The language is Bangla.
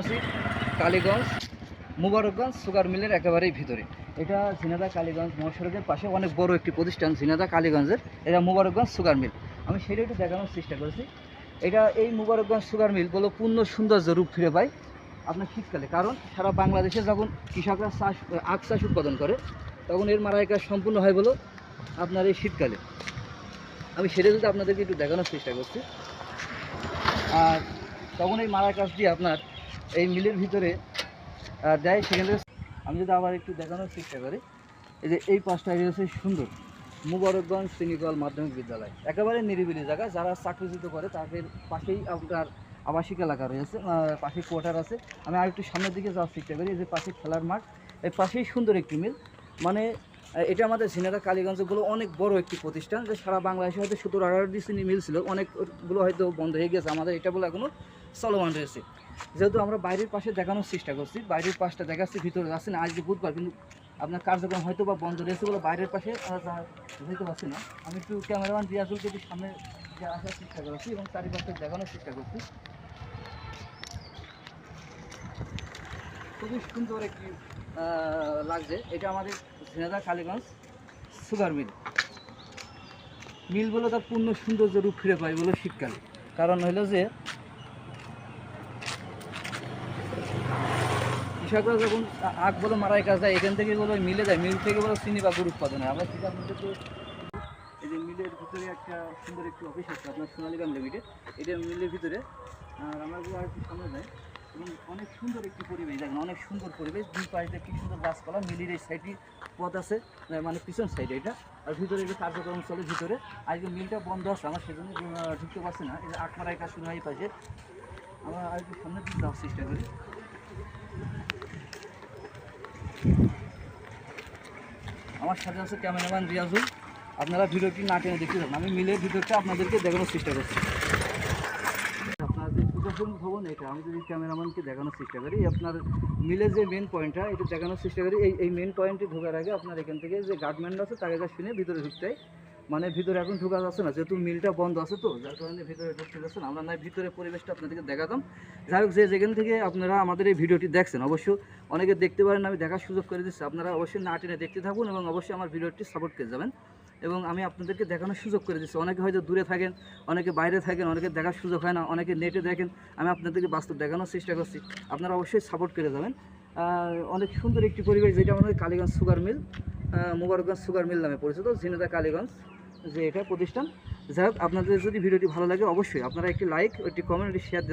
আছি কালীগঞ্জ, মুবারকগঞ্জ, সুগার মিলের একেবারেই ভিতরে। এটা ঝিনাদা কালীগঞ্জ মহাসড়কের পাশে অনেক বড় একটি প্রতিষ্ঠান ঝিনাদা কালীগঞ্জের। এটা মুবারকগঞ্জ সুগার মিল। আমি সেটা একটু দেখানোর চেষ্টা করেছি। এটা এই মুবারকগঞ্জ সুগার মিল বলো পূর্ণ সৌন্দর্য রূপ ফিরে পায় আপনার শীতকালে। কারণ সারা বাংলাদেশে যখন কৃষকরা চাষ, আখ চাষ উৎপাদন করে, তখন এর মারাই কাজ সম্পূর্ণ হয় বলো আপনার এই শীতকালে। আমি সেটা যদি আপনাদেরকে একটু দেখানোর চেষ্টা করছি। আর তখন এই মারা কাজ দিয়ে আপনার এই মিলের ভিতরে দেয় সেখান থেকে আমি যদি আবার একটু দেখানোর চেষ্টা করি, এই যে এই পাঁচটা হচ্ছে সুন্দর মুবারকগঞ্জ সিনিকল মাধ্যমিক বিদ্যালয়। একেবারে নিরিবিলি জায়গা, যারা চাকরিচ্যুত করে তাদের পাশেই আপনার আবাসিক এলাকা রয়েছে পাশে কোয়ার্টার আছে। আমি আর একটু সামনের দিকে যাওয়ার চেষ্টা করি, এই যে পাশে খেলার মাঠ, এই পাশেই সুন্দর একটি মিল। মানে এটা আমাদের ঝিনাদা কালীগঞ্জগুলো অনেক বড় একটি প্রতিষ্ঠান, যে সারা বাংলাদেশে হয়তো সত্তর আঠারোটি চিনি মিল ছিল, অনেকগুলো হয়তো বন্ধ হয়ে গেছে আমাদের, এটা বলে এখনও চলমান রয়েছে। যেহেতু আমরা বাইরের পাশে দেখানোর চেষ্টা করছি, বাইরের পাশটা দেখাচ্ছি, ভিতরে যাচ্ছি না, আজকে বুধবার, কিন্তু আপনার কার্যক্রম হয়তো বা বন্ধ রয়েছে বলে বাইরের পাশে আমরা যেতে পারছি না। আমি একটু ক্যামেরাম্যান রিয়াজুলকে একটু সামনে আসার চেষ্টা করছি এবং চারিপাশে দেখানোর চেষ্টা করছি। খুবই সুন্দর একটি লাগছে। এটা আমাদের ঝিনাদা কালীগঞ্জ সুগার মিল। মিলগুলো তার পূর্ণ সৌন্দর্য রূপ ফিরে পায় বলে শীতকালে। কারণ হলো যে কৃষকরা যখন আখ বলে মারাই কাজ দেয় এখান থেকে বলো, মিলে যায়, মিল থেকে বলো, চিনি বা উৎপাদন হয়। আমরা সেটা আপনাদেরকে এই যে মিলের ভিতরে একটা সুন্দর একটি অফিস আছে, আপনার সোনালিগাম লিমিটেড এটা মিলের ভিতরে। আর আমরা আর সামনে যাই, এবং অনেক সুন্দর একটি পরিবেশ, দেখেন, অনেক সুন্দর পরিবেশ। দুই পাশে কি সুন্দর গাছপালা, মিলির এই সাইডটি পথ আছে মানে পিছন সাইডে এটা। আর ভিতরে যে কার্যক্রম চলে ভিতরে। আজকে মিলটা বন্ধ আছে, আমার সেজন্য ঢুকতে পারছি না। যে আখ মারাই কাজ শুরু হয় পাশে। আমরা একটু সামনের দিকে যাওয়ার চেষ্টা করি। আমার সাথে আছে ক্যামেরাম্যান রিয়াজুল। আপনারা ভিডিওটি না টেনে দেখতে আমি মিলের ভিডিওটা আপনাদেরকে দেখানোর চেষ্টা করছি। আপনার যে ভবন, এটা আমি যদি ক্যামেরাম্যানকে দেখানোর চেষ্টা করি, আপনার মিলের যে মেন পয়েন্টটা এটা দেখানোর চেষ্টা করি। এই এই মেন পয়েন্টে ঢোকার আগে আপনার এখান থেকে যে গার্ডম্যান আছে, তাকে শুনে ভিতরে ঢুকতে। মানে ভিতরে এখন ঢুকা যাচ্ছে না, যেহেতু মিলটা বন্ধ আছে তো, যার কারণে ভিতরে ঢুকতে যাচ্ছে না। আমরা নয় ভিতরে পরিবেশটা আপনাদেরকে দেখাতাম। যাই হোক, যে যেখান থেকে আপনারা আমাদের এই ভিডিওটি দেখছেন, অবশ্য অনেকে দেখতে পারেন আমি দেখার সুযোগ করে দিচ্ছি। আপনারা অবশ্যই না টেনে দেখতে থাকুন এবং অবশ্যই আমার ভিডিওটি সাপোর্ট করে যাবেন এবং আমি আপনাদেরকে দেখানোর সুযোগ করে দিচ্ছি। অনেকে হয়তো দূরে থাকেন, অনেকে বাইরে থাকেন, অনেকে দেখার সুযোগ হয় না, অনেকে নেটে দেখেন। আমি আপনাদেরকে বাস্তব দেখানোর চেষ্টা করছি। আপনারা অবশ্যই সাপোর্ট করে যাবেন। অনেক সুন্দর একটি পরিবেশ, যেটা আমাদের Kaliganj sugar mill. Mubarakganj sugar mill নামে পরিচিত ঝিনুদা কালীগঞ্জ, যে এটা প্রতিষ্ঠান। যাই হোক, আপনাদের যদি ভিডিওটি ভালো লাগে, অবশ্যই আপনারা একটি লাইক একটি কমেন্ট একটি শেয়ার